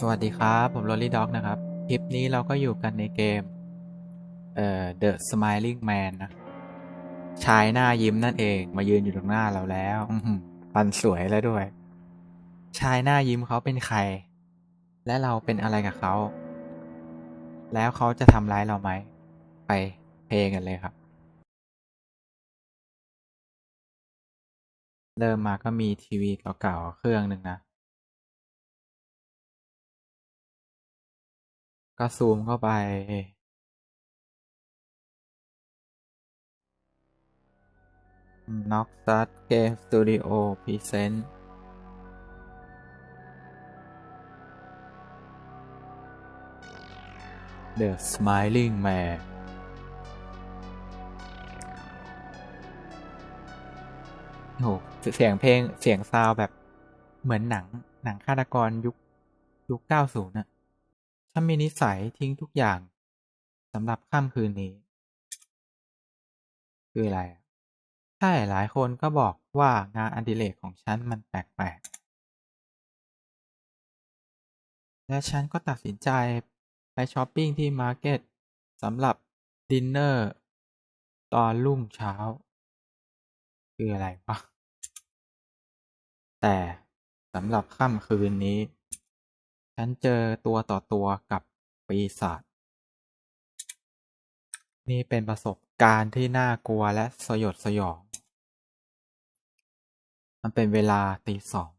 สวัสดีครับ ผมโรลลี่ด็อกนะครับ คลิปนี้เราก็อยู่กันในเกม เอ่อ The Smiling Man นะ ชายหน้ายิ้มนั่นเองมายืนอยู่ตรงหน้าเราแล้วฟันสวยแล้วด้วย ชายหน้ายิ้มเขาเป็นใคร และเราเป็นอะไรกับเขา แล้วเขาจะทำร้ายเราไหม ไปเพลงกันเลยครับ เริ่มมาก็มีทีวีเก่าๆเครื่องหนึ่งนะ ก็ซูมเข้าไป น็อกซัดเกมสตูดิโอพรีเซนต์ The Smiling Man โอ้โหเสียงเพลงเสียงซาวแบบเหมือนหนังหนังฆาตกรยุคยุค90น่ะ ฉันมีนิสัยทิ้งทุกอย่างสำหรับค่ำคืนนี้ คืออะไรอะใช่หลายคนก็บอกว่างานอดิเรกของฉันมันแปลกๆ และฉันก็ตัดสินใจไปช้อปปิ้งที่มาร์เก็ตสำหรับดินเนอร์ตอนรุ่งเช้า คืออะไรวะแต่สำหรับค่ำคืนนี้ ฉันเจอตัวต่อตัวกับปีศาจนี่เป็นประสบการณ์ที่น่ากลัวและสยดสยอง มันเป็นเวลาตีสอง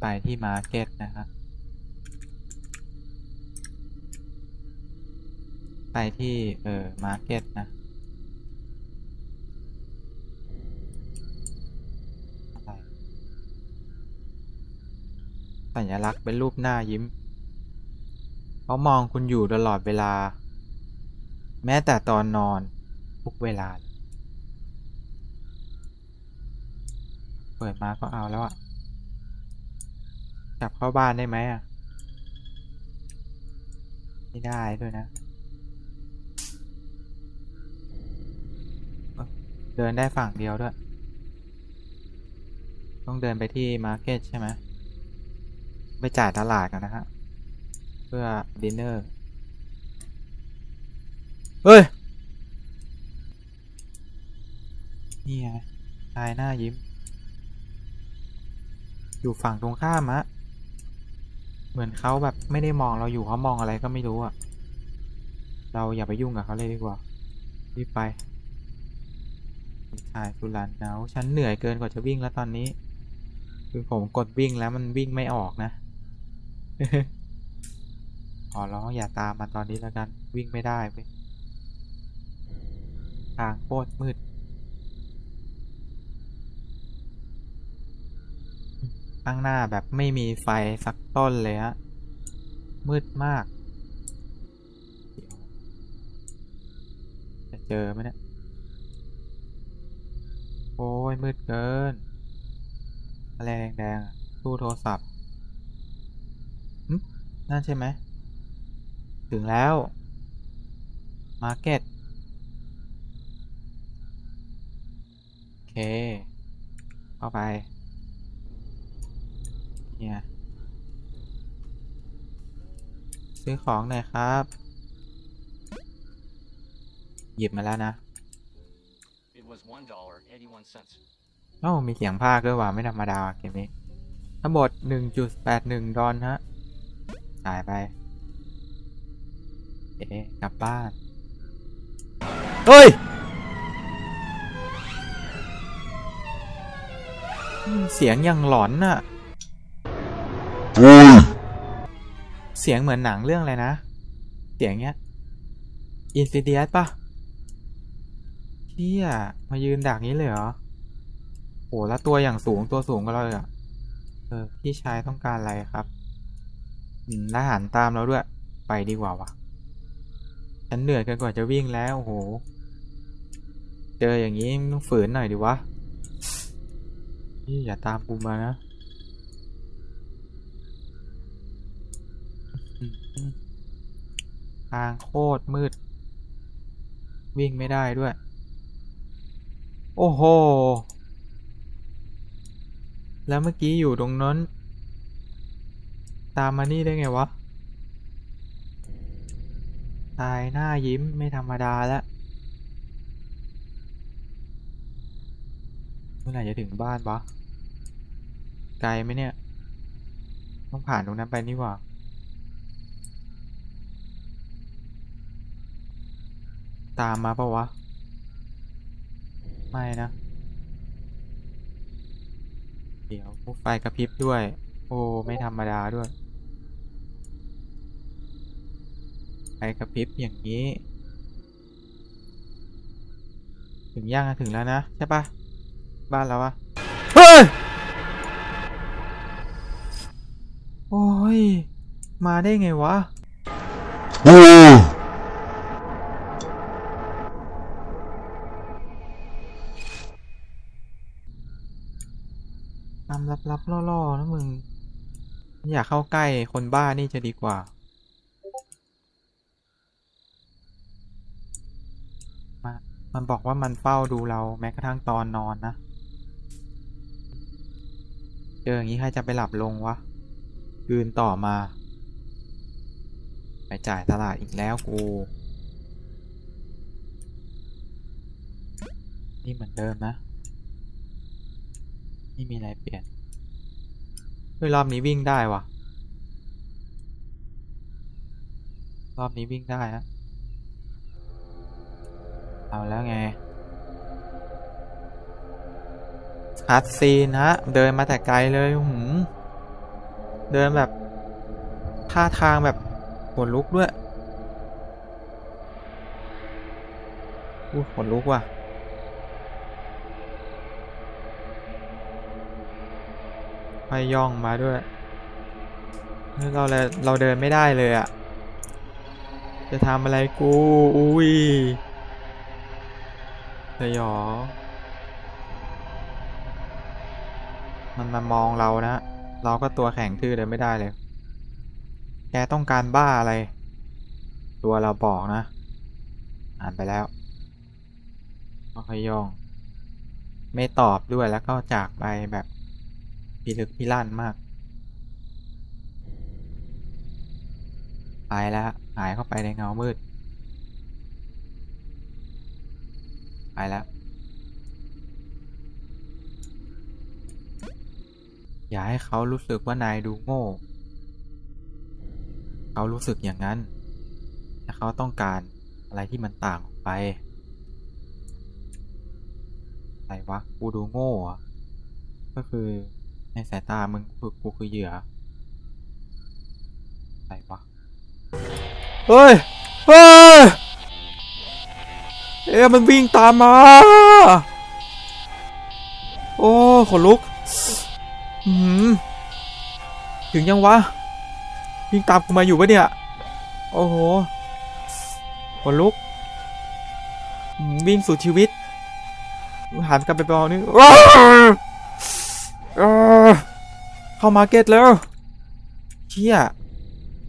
ไปที่มาร์เก็ตนะครับ ไปที่เอ่อมาร์เก็ตนะ ญลักษณ์เป็นรูปหน้ายิ้มเขามองคุณอยู่ตลอดเวลา แม้แต่ตอนนอนทุกเวลา เปิดมาก็เอาแล้วอะกลับเข้าบ้านได้ไหมอะไม่ได้ด้วยนะ เดินได้ฝั่งเดียวด้วย ต้องเดินไปที่มาร์เก็ตใช่ไหม ไปจ่ายตลาดกันนะฮะ เพื่อดินเนอร์ เฮ้ย นี่ไงชายหน้ายิ้ม อยู่ฝั่งตรงข้ามอะเหมือนเขาแบบไม่ได้มองเราอยู่เขามองอะไรก็ไม่รู้อะเราอย่าไปยุ่งกับเขาเลยดีกว่า รีบไปชายสุรันเนาฉันเหนื่อยเกินกว่าจะวิ่งแล้วตอนนี้ คือผมกดวิ่งแล้วมันวิ่งไม่ออกนะ ขอร้องอย่าตามมันตอนนี้แล้วกัน วิ่งไม่ได้เว้ยทางโคตรมืด ข้างหน้าแบบไม่มีไฟสักต้นเลยฮะ มืดมาก จะเจอไหมเนี่ย โอ้ยมืดเกินอะไรแดงๆตู้โทรศัพท์ นั่นใช่ไหม ถึงแล้ว มาร์เก็ตโอเค เข้าไป เนี่ย ซื้อของหน่อยครับ หยิบมาแล้วนะ It was one dollar eighty-one cents. โอ้มีเสียงภาคด้วยว่ะไม่ธรรมดาว่ะเกมนี้ ทั้งหมดหนึ่งจุดแปดหนึ่งดอลฮะ จ่ายไป เอ๊ะกลับบ้าน เฮ้ยอืมเสียงยังหลอนน่ะ เสียงเหมือนหนังเรื่องอะไรนะ เสียงเนี้ย อินซิเดียสปะเที่ยมายืนดักนี้เลยเหรอโหแล้วตัวอย่างสูงตัวสูงก็เลยอะ เออ พี่ชายต้องการอะไรครับ อืมแล้วหันตามเราด้วย ไปดีกว่าวะฉันเหนื่อยเกินกว่าจะวิ่งแล้วโอ้โห เจออย่างนี้ต้องฝืนหน่อยดิวะ นี่อย่าตามกูมานะ ทางโคตรมืด วิ่งไม่ได้ด้วย โอ้โห แล้วเมื่อกี้อยู่ตรงนั้น ตามมานี่ได้ไงวะ ตายหน้ายิ้มไม่ธรรมดาแล้วเมื่อไหร่จะถึงบ้านวะ ไกลไหมเนี่ย ต้องผ่านตรงนั้นไปนี่หว่าตามมาปะวะ ไม่นะ เดี๋ยวไฟกระพริบด้วย โอ้ ไม่ธรรมดาด้วย ไฟกระพริบอย่างนี้ ถึงย่างถึงแล้วนะ ใช่ปะบ้านเราอะเฮ้ย โอ้ย มาได้ไงวะตามลับๆล่อๆนะมึง อยากเข้าใกล้คนบ้านี่จะดีกว่า มามันบอกว่ามันเฝ้าดูเราแม้กระทั่งตอนนอนนะเจออย่างนี้ใครจะไปหลับลงวะ คืนต่อมา ไปจ่ายตลาดอีกแล้วกู นี่เหมือนเดิมนะ ไม่มีอะไรเปลี่ยนเฮ้ยรอบนี้วิ่งได้วะรอบนี้วิ่งได้นะ เอาแล้วไงคัดซีนฮะ เดินมาแต่ไกลเลยหืมเดินแบบ ท่าทางแบบขนลุกด้วยอู้ขนลุกว่ะไฟย่องมาด้วยเฮ้ยเราเลยเราเดินไม่ได้เลยอะ จะทำอะไรกู อุ้ย สยอง มันมามองเรานะ เราก็ตัวแข็งทื่อเดินไม่ได้เลย แกต้องการบ้าอะไร ตัวเราบอกนะ อ่านไปแล้วก็ค่อยยอง ไม่ตอบด้วยแล้วก็จากไปแบบพิลึกพิลั่นมาก ไปแล้วหายเข้าไปในเงามืด ไปแล้ว อย่าให้เขารู้สึกว่านายดูโง่ เขารู้สึกอย่างนั้นแต่เขาต้องการอะไรที่มันต่างออกไปอะไรวะ กูดูโง่ก็คือในสายตามึงกูกูคือเหยื่ออะไรวะ เฮ้ย เฮ้ย เอ๊ะมันวิ่งตามมา โอ้ขนลุกถึงยังวะ วิ่งตามกูมาอยู่ปะเนี่ย โอ้โหขนลุก วิ่งสู่ชีวิตหันกลับไปบอกนี่ว้าวเออเข้ามาเก็ตแล้วเชี่ย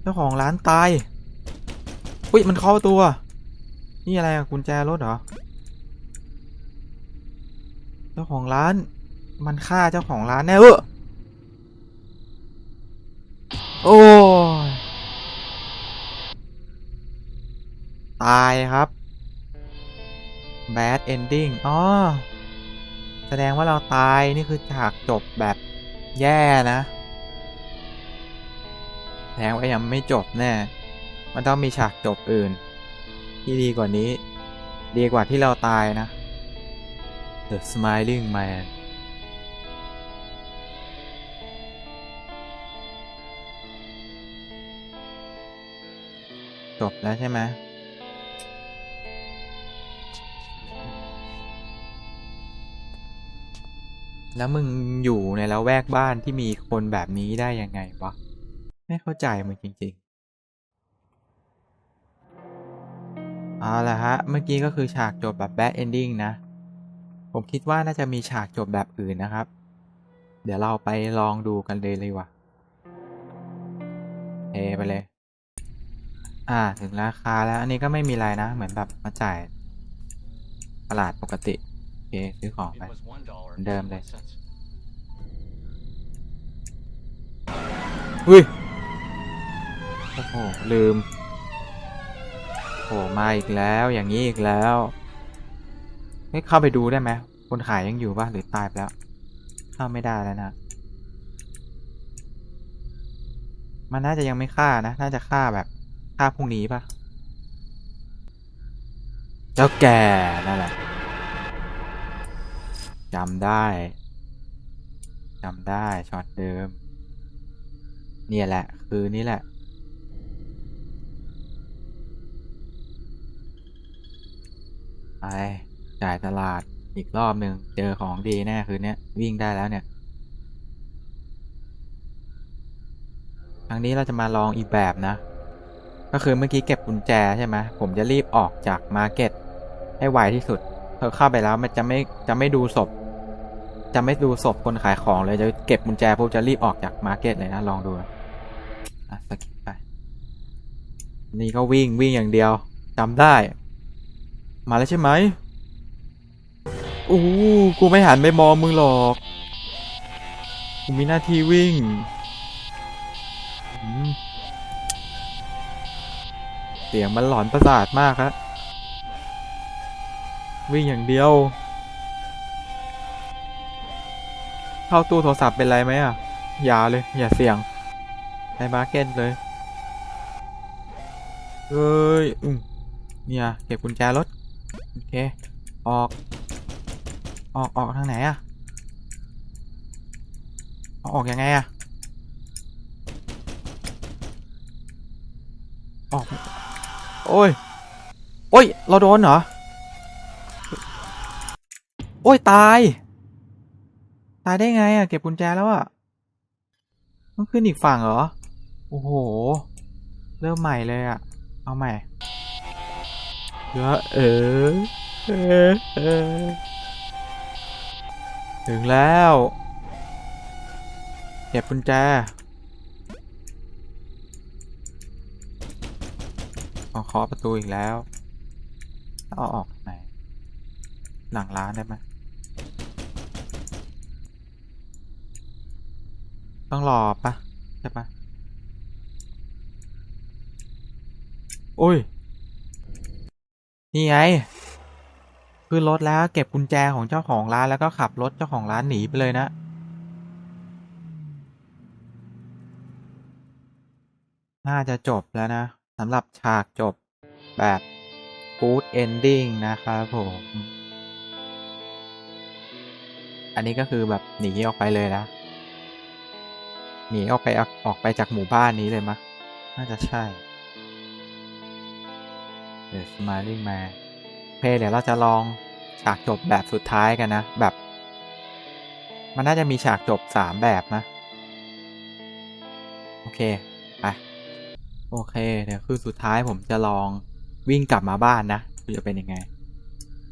เจ้าของร้านตาย อุ้ยมันเข้าตัว นี่อะไรอะกุญแจรถเหรอ เจ้าของร้าน มันฆ่าเจ้าของร้านแน่เออโอ้ยตายครับ bad ending อ๋อ แสดงว่าเราตายนี่คือฉากจบแบบแย่นะแสดงว่ายังไม่จบแน่ มันต้องมีฉากจบอื่น ที่ดีกว่านี้ ดีกว่าที่เราตายนะ The Smiling Man จบแล้วใช่ไหมแล้วมึงอยู่ในละแวกบ้านที่มีคนแบบนี้ได้ยังไงวะ ไม่เข้าใจมึงจริง ๆ เอาละฮะ เมื่อกี้ก็คือฉากจบแบบ bad ending นะ ผมคิดว่าน่าจะมีฉากจบแบบอื่นนะครับ เดี๋ยวเราไปลองดูกันเลยเลยว่ะเทไปเลย อ่า ถึงราคาแล้ว อันนี้ก็ไม่มีอะไรนะ เหมือนแบบมาจ่ายตลาดปกติ โอเค ซื้อของไป was one dollar Damn eighty-one it. cents. อุ้ย โอ้โห ลืม โอ้มาอีกแล้วอย่างนี้อีกแล้วไม่เข้าไปดูได้ไหมคนขายยังอยู่ปะหรือตายไปแล้ว เข้าไม่ได้แล้วนะมันน่าจะยังไม่ฆ่านะ น่าจะฆ่าแบบฆ่าพรุ่งนี้ปะเจ้าแก่นั่นแหละจำได้จำได้ช็อตเดิม เนี่ยแหละ คือนี่แหละ ไปจ่ายตลาดอีกรอบหนึ่งเจอของดีแน่คืนนี้วิ่งได้แล้วเนี่ยครั้งนี้เราจะมาลองอีกแบบนะ ก็คือเมื่อกี้เก็บกุญแจใช่ไหมผมจะรีบออกจากมาร์เก็ตให้ไวที่สุดพอเข้าไปแล้วมันจะไม่จะไม่ดูศพ จะไม่ดูศพคนขายของเลยจะเก็บกุญแจปุ๊บจะรีบออกจากมาร์เก็ตเลยนะลองดูอะสกิปไป นี่ก็วิ่งวิ่งอย่างเดียวจำได้ มาแล้วใช่ไหมโอ้กูไม่หันไปมองมึงหรอก กูมีหน้าที่วิ่ง เสียงมันหลอนประสาทมากครับวิ่งอย่างเดียว เข้าตู้โทรศัพท์เป็นไรไหมอะ อย่าเลย อย่าเสี่ยงในมาร์เก็ตเลยเอ้ย อืมเนี่ย เก็บกุญแจรถ โอเค ออก ออกออกทางไหนอะเอาออกยังไงอะออก โอ้ย โอ้ย เราโดนเหรอ โอ้ย ตาย ตายได้ไงอะเก็บกุญแจแล้วอะต้องขึ้นอีกฝั่งเหรอ โอ้โห เริ่มใหม่เลยอะเอาใหม่ เดี๋ยวเออเออเออถึงแล้วเก็บกุญแจขอเคาะประตูอีกแล้วเอาออกไหน หลังร้านได้ไหมต้องรอปะใช่ปะโอ้ย นี่ไงขึ้นรถแล้วเก็บกุญแจของเจ้าของร้านแล้วก็ขับรถเจ้าของร้านหนีไปเลยนะ น่าจะจบแล้วนะสำหรับฉากจบแบบ good ending นะครับผม อันนี้ก็คือแบบหนีออกไปเลยนะ หนีออกไปออกออกไปจากหมู่บ้านนี้เลยมะ น่าจะใช่ The Smiling Man โอเคเดี๋ยวเราจะลองฉากจบแบบสุดท้ายกันนะ แบบ มันน่าจะมีฉากจบสามแบบนะ โอเคไปโอเค เดี๋ยวคือสุดท้ายผมจะลองวิ่งกลับมาบ้านนะจะเป็นยังไง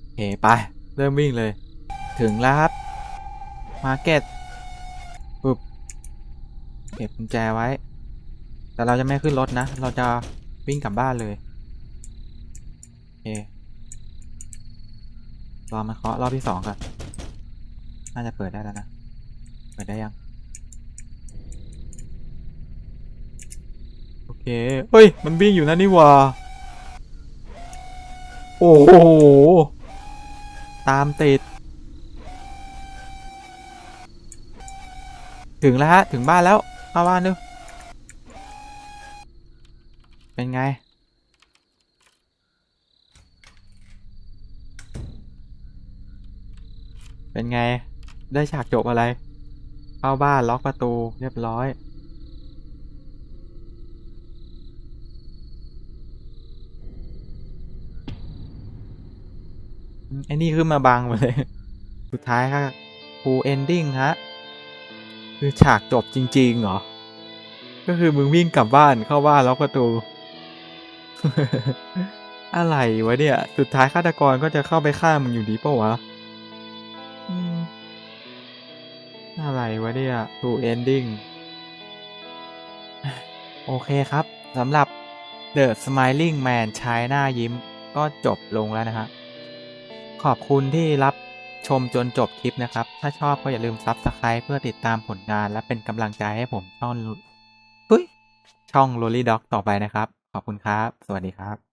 โอเค ไป เริ่มวิ่งเลย ถึงแล้วครับ มาร์เก็ตปึ๊บ เก็บกุญแจไว้ แต่เราจะไม่ขึ้นรถนะ เราจะวิ่งกลับบ้านเลย เครอมันเคาะรอบที่สองก่อนน่าจะเปิดได้แล้วนะ เปิดได้ยัง โอเค เฮ้ย มันวิ่งอยู่นั่นนี่ว่า โอ้โห ตามติด ถึงแล้วฮะ ถึงบ้านแล้ว เข้าบ้านดูเป็นไง เป็นไง ได้ฉากจบอะไร เข้าบ้านล็อกประตูเรียบร้อย ไอ้นี่ขึ้นมาบังหมดเลย สุดท้ายก็ full ending ฮะ คือฉากจบจริง ๆ เหรอ ก็คือมึงวิ่งกลับบ้านเข้าบ้านล็อกประตูอะไรวะเนี่ย สุดท้ายฆาตกรก็จะเข้าไปฆ่ามึงอยู่ดีปะวะ อะไรวะเนี่ย full ending โอเคครับสำหรับ The Smiling Man ชายหน้ายิ้มก็จบลงแล้วนะฮะขอบคุณที่รับชมจนจบคลิปนะครับ ถ้าชอบก็อย่าลืม Subscribe เพื่อติดตามผลงานและเป็นกำลังใจให้ผมช่องช่อง Lolly Dog ต่อไปนะครับ ขอบคุณครับ สวัสดีครับ